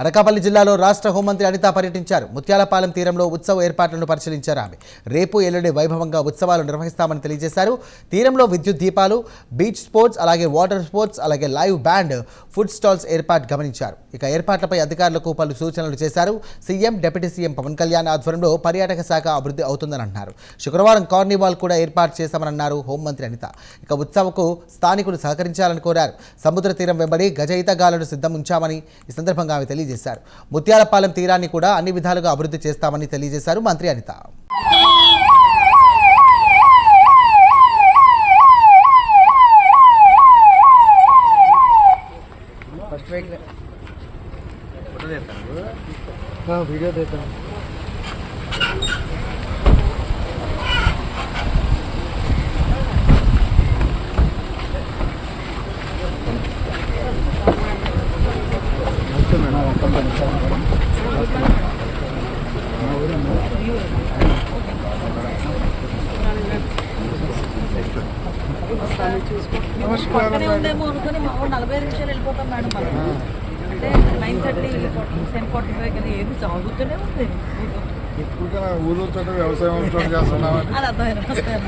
అనకాపల్లి జిల్లాలో రాష్ట్ర హోంమంత్రి అనిత పర్యటించారు. ముత్యాలపాలెం తీరంలో ఉత్సవ ఏర్పాట్లను పరిశీలించారు ఆమె. రేపు ఎల్లుండి వైభవంగా ఉత్సవాలు నిర్వహిస్తామని తెలియజేశారు. తీరంలో విద్యుత్ దీపాలు బీచ్ స్పోర్ట్స్ అలాగే వాటర్ స్పోర్ట్స్ అలాగే లైవ్ బ్యాండ్ ఫుడ్ స్టాల్స్ ఏర్పాటు గమనించారు. ఇక ఏర్పాట్లపై అధికారులకు పలు సూచనలు చేశారు. CM deputy CM Pawan Kalyan ఆధ్వర్యంలో పర్యాటక శాఖ అభివృద్ధి అవుతుందని అన్నారు శుక్రవారం కార్నివాల్ కూడా ఏర్పాటు చేశామన్నారు హోంమంత్రి అనిత. ఇక ఉత్సవకు స్థానికులు సహకరించాలని కోరారు. సముద్ర తీరం వెంబడి గజయితగాలను సిద్ధం ఉంచామని ఈ సందర్భంగా ఆమె తెలియజేశారు. ముత్యాలపాలెం తీరాన్ని కూడా అన్ని విధాలుగా అభివృద్ధి చేస్తామని తెలియజేశారు మంత్రి అనిత. వీడియో ఉందేమో అనుకుని మా ఊరు నలభై నిమిషాలు వెళ్ళిపోతాం మేడం మనం. అంటే nine thirty ten forty five కదా ఏమి సాగుతూనే ఉంది. ఎక్కువగా చోట వ్యవసాయం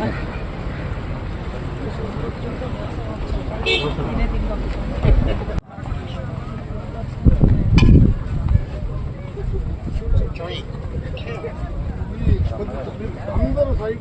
అది. అందరూ సైడ్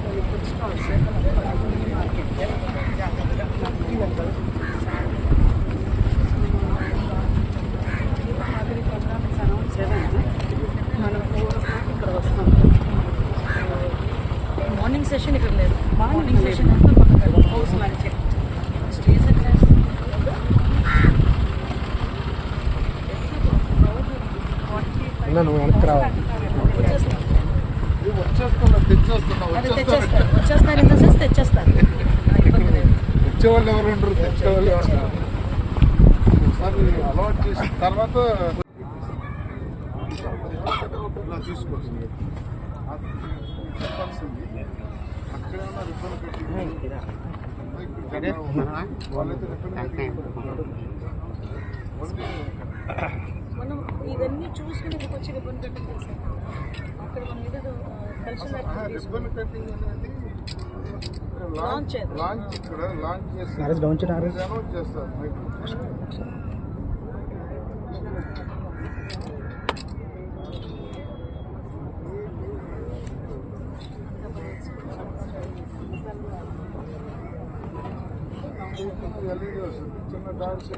మార్నింగ్ సెషన్ ఇక్కడ లేదు. మార్నింగ్ సెషన్ అంతా పక్కన హౌస్ లంచ్ స్టేజ్ నువ్వు వెనక్కి రావాలి తెచ్చేస్తారు. వచ్చేస్తారు తెచ్చేస్తారు. ఎవరు తెచ్చేవాళ్ళు ఎవరు. ఒకసారి అలవాటు చేసిన తర్వాత ఇలా పెట్టి వాళ్ళైతే మనం ఇవన్నీ చూసుకుని వచ్చి అక్కడ మనం ఏదో కల్చరల్ యాక్టివిటీస్ రిబ్బన్ కటింగ్ అనేది Launch చేద్దాం. లాంచ్ ఇక్కడ లాంచ్ చేసి నరేష్ డౌన్ చేయు నరేష్. అనౌన్స్ చేస్తారు మీకు ఎల్ఈడి వస్తుంది చిన్న డాన్స్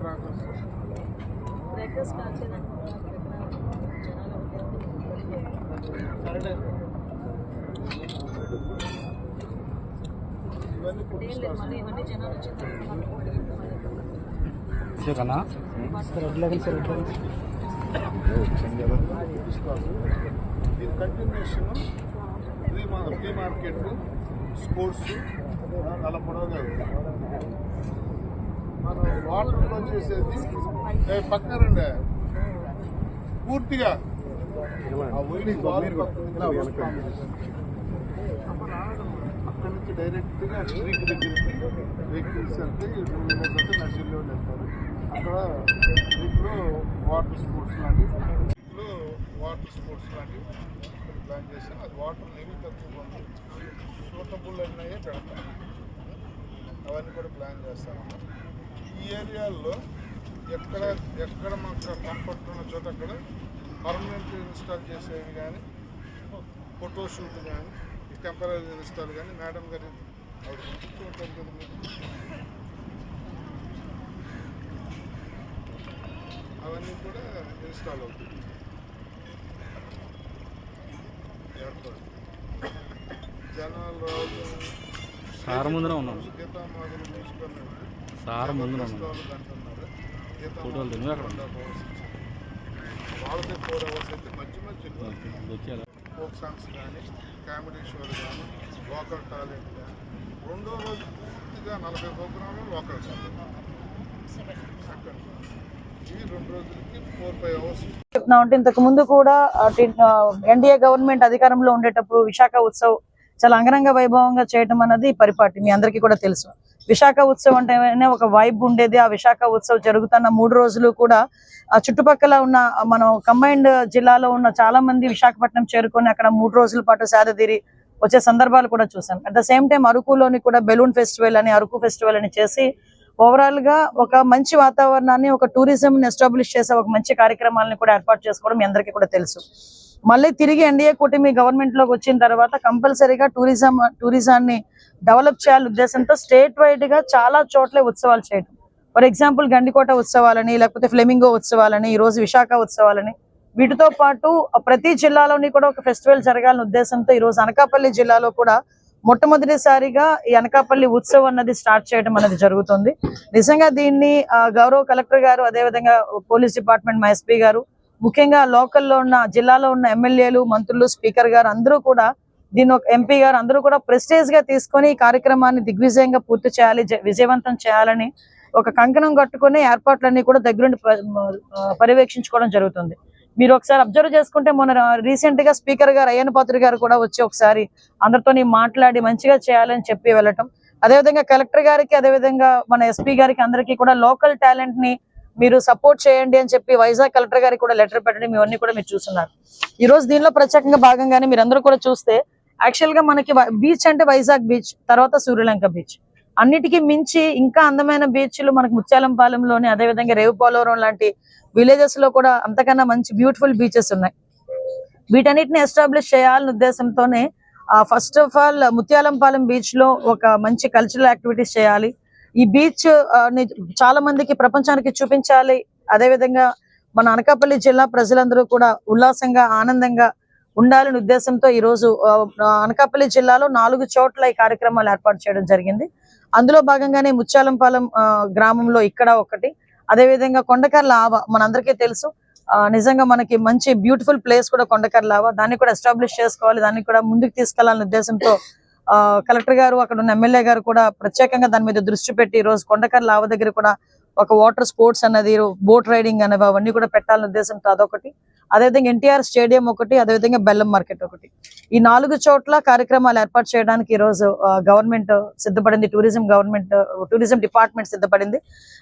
క్రాకర్స్ బ్రేకర్స్ కన్నా సార్ సార్ దీని కంటిన్యూషన్ ఫ్రీ మా ఫ్రీ మార్కెట్ స్పోర్ట్స్ అలా పొడవగా మనం వాటర్లో చేసేది పక్కన రండి. పూర్తిగా ఆ ఒళ్ళు బాల్ పక్కన అక్కడ నుంచి డైరెక్ట్గా స్ట్రీట్ దగ్గరికి వెహికల్స్ అంటే టూ వీలర్స్ అంటే నర్సరీలో వెళ్తారు అక్కడ వీటిలో వాటర్ స్పోర్ట్స్ లాంటి వీటిలో వాటర్ స్పోర్ట్స్ లాంటివి ప్లాన్ చేశాను అది వాటర్ లెవెల్ తక్కువ ఉంది. సూటబుల్ అన్నయ్యే పెడతాం అవన్నీ కూడా ప్లాన్ చేస్తాను ఈ ఏరియాల్లో ఎక్కడ ఎక్కడ మాకు కంఫర్ట్ ఉన్న చోట అక్కడ పర్మనెంట్ ఇన్స్టాల్ చేసేవి కానీ ఫోటో షూట్ కానీ టెంపరీ ఇన్స్టాల్ కానీ మేడం గారి ఆవిడ చూడటం కదా. అవన్నీ కూడా ఇన్స్టాల్ ఏర్పాటు. జనాలు సార్ ముందర ఉన్నాం. గీతామాధులు మ్యూజిక్ అన్నట్టు సార్ ముందర ఫోటోలు అక్కడ. వాళ్ళకి ఫోర్ అవర్స్ అయితే మంచి మంచి వచ్చేలా ఫోక్ సాంగ్స్ కానీ కామెడీ షోలు కానీ లోకల్ టాలెంట్ కానీ. రెండో రోజు పూర్తిగా నలభై ప్రోగ్రాంలు లోకల్ సెకండ్ ఇవి రెండు రోజులకి ఫోర్ ఫైవ్ అవర్స్ చెప్తున్నా ఉంటే ఇంతకు ముందు కూడా ఎన్డీఏ గవర్నమెంట్ అధికారంలో ఉండేటప్పుడు విశాఖ ఉత్సవ్ చాలా అంగరంగ వైభవంగా చేయటం అన్నది పరిపాటి మీ అందరికీ కూడా తెలుసు. విశాఖ ఉత్సవం అంటేనే ఒక వైబ్ ఉండేది. ఆ విశాఖ ఉత్సవం జరుగుతున్న మూడు రోజులు కూడా ఆ చుట్టుపక్కల ఉన్న మనం కంబైన్డ్ జిల్లాలో ఉన్న చాలా మంది విశాఖపట్నం చేరుకొని అక్కడ మూడు రోజుల పాటు సేదతీరి వచ్చే సందర్భాలు కూడా చూసాం. అట్ ద సేమ్ టైం అరకులోని కూడా బెలూన్ ఫెస్టివల్ అని అరకు ఫెస్టివల్ అని చేసి ఓవరాల్గా ఒక మంచి వాతావరణాన్ని ఒక టూరిజం ని ఎస్టాబ్లిష్ చేసే ఒక మంచి కార్యక్రమాలను కూడా ఏర్పాటు చేసుకోవడం మీ అందరికీ కూడా తెలుసు. మళ్ళీ తిరిగి ఎన్డీఏ కూటమి గవర్నమెంట్లోకి వచ్చిన తర్వాత కంపల్సరీగా టూరిజం టూరిజాన్ని డెవలప్ చేయాలనే ఉద్దేశంతో స్టేట్ వైడ్గా చాలా చోట్ల ఉత్సవాలు చేయడం ఫర్ ఎగ్జాంపుల్ గండికోట ఉత్సవాలని లేకపోతే ఫ్లెమింగో ఉత్సవాలని ఈ రోజు విశాఖ ఉత్సవాలని. వీటితో పాటు ప్రతి జిల్లాలోని కూడా ఒక ఫెస్టివల్ జరగాలనే ఉద్దేశంతో ఈ రోజు అనకాపల్లి జిల్లాలో కూడా మొట్టమొదటిసారిగా ఈ అనకాపల్లి ఉత్సవం అన్నది స్టార్ట్ చేయడం అనేది జరుగుతుంది. నిజంగా దీన్ని ఆ, గౌరవ కలెక్టర్ గారు అదేవిధంగా పోలీస్ డిపార్ట్మెంట్ మా ఎస్పీ గారు ముఖ్యంగా లోకల్లో ఉన్న జిల్లాలో ఉన్న ఎమ్మెల్యేలు మంత్రులు స్పీకర్ గారు అందరూ కూడా దీన్ని ఒక ఎంపీ గారు అందరూ కూడా ప్రెస్టేజ్గా తీసుకొని ఈ కార్యక్రమాన్ని దిగ్విజయంగా పూర్తి చేయాలి జ- విజయవంతం చేయాలని ఒక కంకణం కట్టుకుని ఏర్పాట్లన్నీ కూడా దగ్గరుండి పర్యవేక్షించుకోవడం జరుగుతుంది. మీరు ఒకసారి అబ్జర్వ్ చేసుకుంటే మొన్న రీసెంట్గా స్పీకర్ గారు అయ్యన్ పాత్రి గారు కూడా వచ్చి ఒకసారి అందరితోని మాట్లాడి మంచిగా చేయాలని చెప్పి వెళ్ళటం. అదేవిధంగా కలెక్టర్ గారికి అదేవిధంగా మన ఎస్పీ గారికి అందరికీ కూడా లోకల్ టాలెంట్ని మీరు సపోర్ట్ చేయండి అని చెప్పి వైజాగ్ కలెక్టర్ గారికి కూడా లెటర్ పెట్టడం ఇవన్నీ కూడా మీరు చూస్తున్నారు. ఈ రోజు దీనిలో ప్రత్యేకంగా భాగంగానే మీరు కూడా చూస్తే యాక్చువల్గా మనకి బీచ్ అంటే వైజాగ్ బీచ్ తర్వాత సూర్యలంక బీచ్ అన్నిటికీ మించి ఇంకా అందమైన బీచ్లు మనకి ముత్యాలంపాలెంలోని అదేవిధంగా రేవుపోలవరం లాంటి విలేజెస్లో కూడా అంతకన్నా మంచి బ్యూటిఫుల్ బీచెస్ ఉన్నాయి. వీటన్నిటిని ఎస్టాబ్లిష్ చేయాలనే ఉద్దేశంతోనే ఫస్ట్ ఆఫ్ ఆల్ ముత్యాలంపాలెం బీచ్లో ఒక మంచి కల్చరల్ యాక్టివిటీస్ చేయాలి. ఈ బీచ్ చాలా మందికి ప్రపంచానికి చూపించాలి. అదేవిధంగా మన అనకాపల్లి జిల్లా ప్రజలందరూ కూడా ఉల్లాసంగా ఆనందంగా ఉండాలనే ఉద్దేశంతో ఈ రోజు అనకాపల్లి జిల్లాలో నాలుగు చోట్ల ఈ కార్యక్రమాలు ఏర్పాటు చేయడం జరిగింది. అందులో భాగంగానే ముత్యాలంపాలెం ఆ, గ్రామంలో ఇక్కడ ఒకటి. అదేవిధంగా కొండకర్ల ఆవ మనందరికీ తెలుసు. ఆ, నిజంగా మనకి మంచి బ్యూటిఫుల్ ప్లేస్ కూడా కొండకర్ల ఆవ. దాన్ని కూడా ఎస్టాబ్లిష్ చేసుకోవాలి. దాన్ని కూడా ముందుకు తీసుకెళ్ళాలనే ఉద్దేశంతో కలెక్టర్ గారు అక్కడ ఉన్న ఎమ్మెల్యే గారు కూడా ప్రత్యేకంగా దాని మీద దృష్టి పెట్టి ఈ రోజు కొండకర్ల లావ దగ్గర కూడా ఒక వాటర్ స్పోర్ట్స్ అన్నది బోట్ రైడింగ్ అనేవి అవన్నీ కూడా పెట్టాలనే ఉద్దేశంతో అదొకటి. అదేవిధంగా ఎన్టీఆర్ స్టేడియం ఒకటి అదేవిధంగా బెల్లం మార్కెట్ ఒకటి. ఈ నాలుగు చోట్ల కార్యక్రమాలు ఏర్పాటు చేయడానికి ఈ రోజు గవర్నమెంట్ సిద్ధపడింది టూరిజం గవర్నమెంట్ టూరిజం డిపార్ట్మెంట్ సిద్ధపడింది.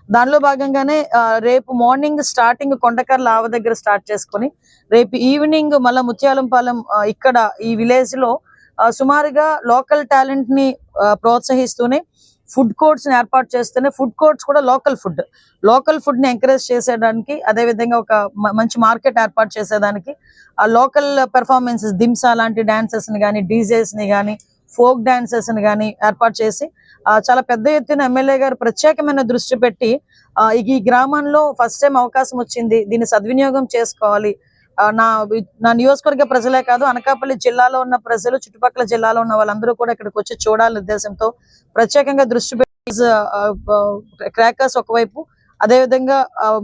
దానిలో భాగంగానే రేపు మార్నింగ్ స్టార్టింగ్ కొండకర్ ఆవ దగ్గర స్టార్ట్ చేసుకొని రేపు ఈవినింగ్ మళ్ళీ ముత్యాలంపాలెం ఇక్కడ ఈ విలేజ్లో సుమారుగా లోకల్ టాలెంట్ని ప్రోత్సహిస్తూనే ఫుడ్ కోర్ట్స్ని ఏర్పాటు చేస్తూనే ఫుడ్ కోర్ట్స్ కూడా లోకల్ ఫుడ్. లోకల్ ఫుడ్ని ఎంకరేజ్ చేసేదానికి అదే విధంగా ఒక మంచి మార్కెట్ ఏర్పాటు చేసేదానికి ఆ లోకల్ పెర్ఫార్మెన్సెస్ దింస లాంటి డాన్సెస్ని కానీ డీజేస్ని కానీ ఫోక్ డాన్సెస్ని కానీ ఏర్పాటు చేసి చాలా పెద్ద ఎత్తున ఎమ్మెల్యే గారు ప్రత్యేకమైన దృష్టి పెట్టి ఈ గ్రామంలో ఫస్ట్ టైం అవకాశం వచ్చింది. దీన్ని సద్వినియోగం చేసుకోవాలి. నా నా నియోజకవర్గ ప్రజలే కాదు అనకాపల్లి జిల్లాలో ఉన్న ప్రజలు చుట్టుపక్కల జిల్లాలో ఉన్న వాళ్ళందరూ కూడా ఇక్కడికి వచ్చి చూడాలనే ఉద్దేశంతో ప్రత్యేకంగా దృష్టి పెట్టి క్రాకర్స్ ఒకవైపు అదేవిధంగా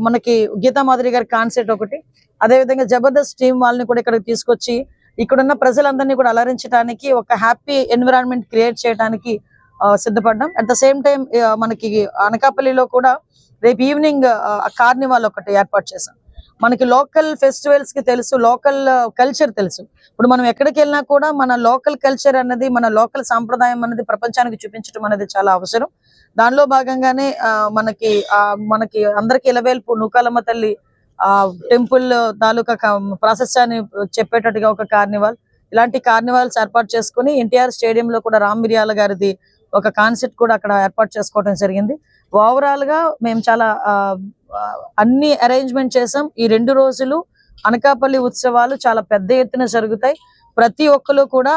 మనకి గీతా మాధురి గారి కాన్సెప్ట్ ఒకటి అదేవిధంగా జబర్దస్త్ టీం వాళ్ళని కూడా ఇక్కడికి తీసుకొచ్చి ఇక్కడున్న ప్రజలందరినీ కూడా అలరించడానికి ఒక హ్యాపీ ఎన్విరాన్మెంట్ క్రియేట్ చేయడానికి సిద్ధపడ్డాం. అట్ ద సేమ్ టైం మనకి అనకాపల్లిలో కూడా రేపు ఈవినింగ్ కార్నివాల్ ఒకటి ఏర్పాటు చేశాం. మనకి లోకల్ ఫెస్టివల్స్కి తెలుసు లోకల్ కల్చర్ తెలుసు. ఇప్పుడు మనం ఎక్కడికి వెళ్ళినా కూడా మన లోకల్ కల్చర్ అన్నది మన లోకల్ సాంప్రదాయం అనేది ప్రపంచానికి చూపించడం అనేది చాలా అవసరం. దానిలో భాగంగానే ఆ, మనకి ఆ, మనకి అందరికి ఇలవేల్పు నూకాలమ్మ తల్లి ఆ టెంపుల్ తాలూకా క- చెప్పేటట్టుగా ఒక కార్నివాల్. ఇలాంటి కార్నివాల్స్ ఏర్పాటు చేసుకుని ఎన్టీఆర్ స్టేడియం లో కూడా రామ్ మిరియాల గారిది ఒక కాన్సెప్ట్ కూడా అక్కడ ఏర్పాటు చేసుకోవడం జరిగింది. ఓవరాల్గా మేము చాలా ఆ, అన్ని అరేంజ్మెంట్ చేసాం. ఈ రెండు రోజులు అనకాపల్లి ఉత్సవాలు చాలా పెద్ద ఎత్తున జరుగుతాయి. ప్రతి ఒక్కరు కూడా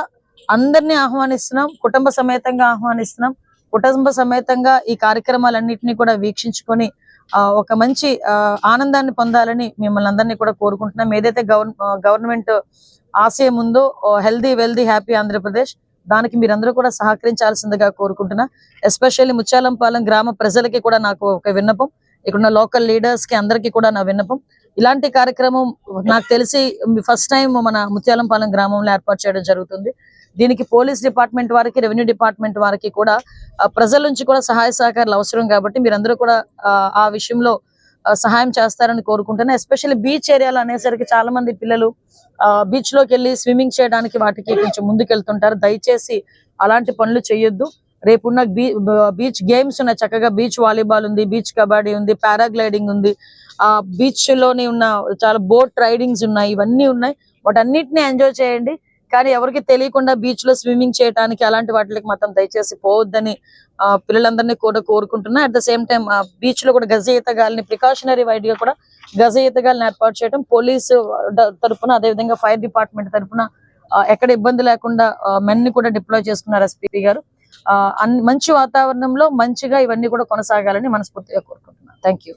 అందరినీ ఆహ్వానిస్తున్నాం. కుటుంబ సమేతంగా ఆహ్వానిస్తున్నాం. కుటుంబ సమేతంగా ఈ కార్యక్రమాలన్నింటినీ కూడా వీక్షించుకొని ఆ, ఒక మంచి ఆ, ఆనందాన్ని పొందాలని మిమ్మల్ని అందరినీ కూడా కోరుకుంటున్నాం. ఏదైతే గవర్న గవర్నమెంట్ ఆశయం ఉందో హెల్దీ వెల్దీ హ్యాపీ ఆంధ్రప్రదేశ్ దానికి మీరందరూ కూడా సహకరించాల్సిందిగా కోరుకుంటున్నా. ఎస్పెషల్లీ ముచ్చాలంపాలెం గ్రామ ప్రజలకి కూడా నాకు ఒక విన్నపం. ఇక్కడున్న లోకల్ లీడర్స్కి అందరికీ కూడా నా విన్నపం. ఇలాంటి కార్యక్రమం నాకు తెలిసి ఫస్ట్ టైం మన ముత్యాలంపాలెం గ్రామంలో ఏర్పాటు చేయడం జరుగుతుంది. దీనికి పోలీస్ డిపార్ట్మెంట్ వారికి రెవెన్యూ డిపార్ట్మెంట్ వారికి కూడా ప్రజల నుంచి కూడా సహాయ సహకారాలు అవసరం కాబట్టి మీరందరూ కూడా ఆ, విషయంలో సహాయం చేస్తారని కోరుకుంటున్నాను ఎస్పెషల్లీ బీచ్ ఏరియాలో అనేసరికి చాలా మంది పిల్లలు బీచ్లోకి వెళ్ళి స్విమ్మింగ్ చేయడానికి వాటికి కొంచెం ముందుకెళ్తుంటారు. దయచేసి అలాంటి పనులు చేయొద్దు. రేపున్న బీ బీచ్ గేమ్స్ ఉన్నాయి. చక్కగా బీచ్ వాలీబాల్ ఉంది బీచ్ కబడ్డీ ఉంది పారాగ్లైడింగ్ ఉంది. ఆ బీచ్లోని ఉన్న చాలా బోట్ రైడింగ్స్ ఉన్నాయి. ఇవన్నీ ఉన్నాయి. వాటన్నిటిని ఎంజాయ్ చేయండి. కానీ ఎవరికి తెలియకుండా బీచ్లో స్విమ్మింగ్ చేయడానికి అలాంటి వాటికి మాత్రం దయచేసి పోవద్దని ఆ, పిల్లలందరినీ కూడా కోరుకుంటున్నా. అట్ ద సేమ్ టైం బీచ్లో కూడా గజ ఈతగాల్ని ప్రికాషనరీ వైడ్గా కూడా గజ ఈతగాల్ని ఏర్పాటు చేయడం పోలీసు తరఫున అదేవిధంగా ఫైర్ డిపార్ట్మెంట్ తరపున ఎక్కడ ఇబ్బంది లేకుండా మెన్ని కూడా డిప్లాయ్ చేసుకున్నారు ఎస్పీ గారు. మంచి వాతావరణంలో మంచిగా ఇవన్నీ కూడా కొనసాగాలని మనస్ఫూర్తిగా కోరుకుంటున్నాను. Thank you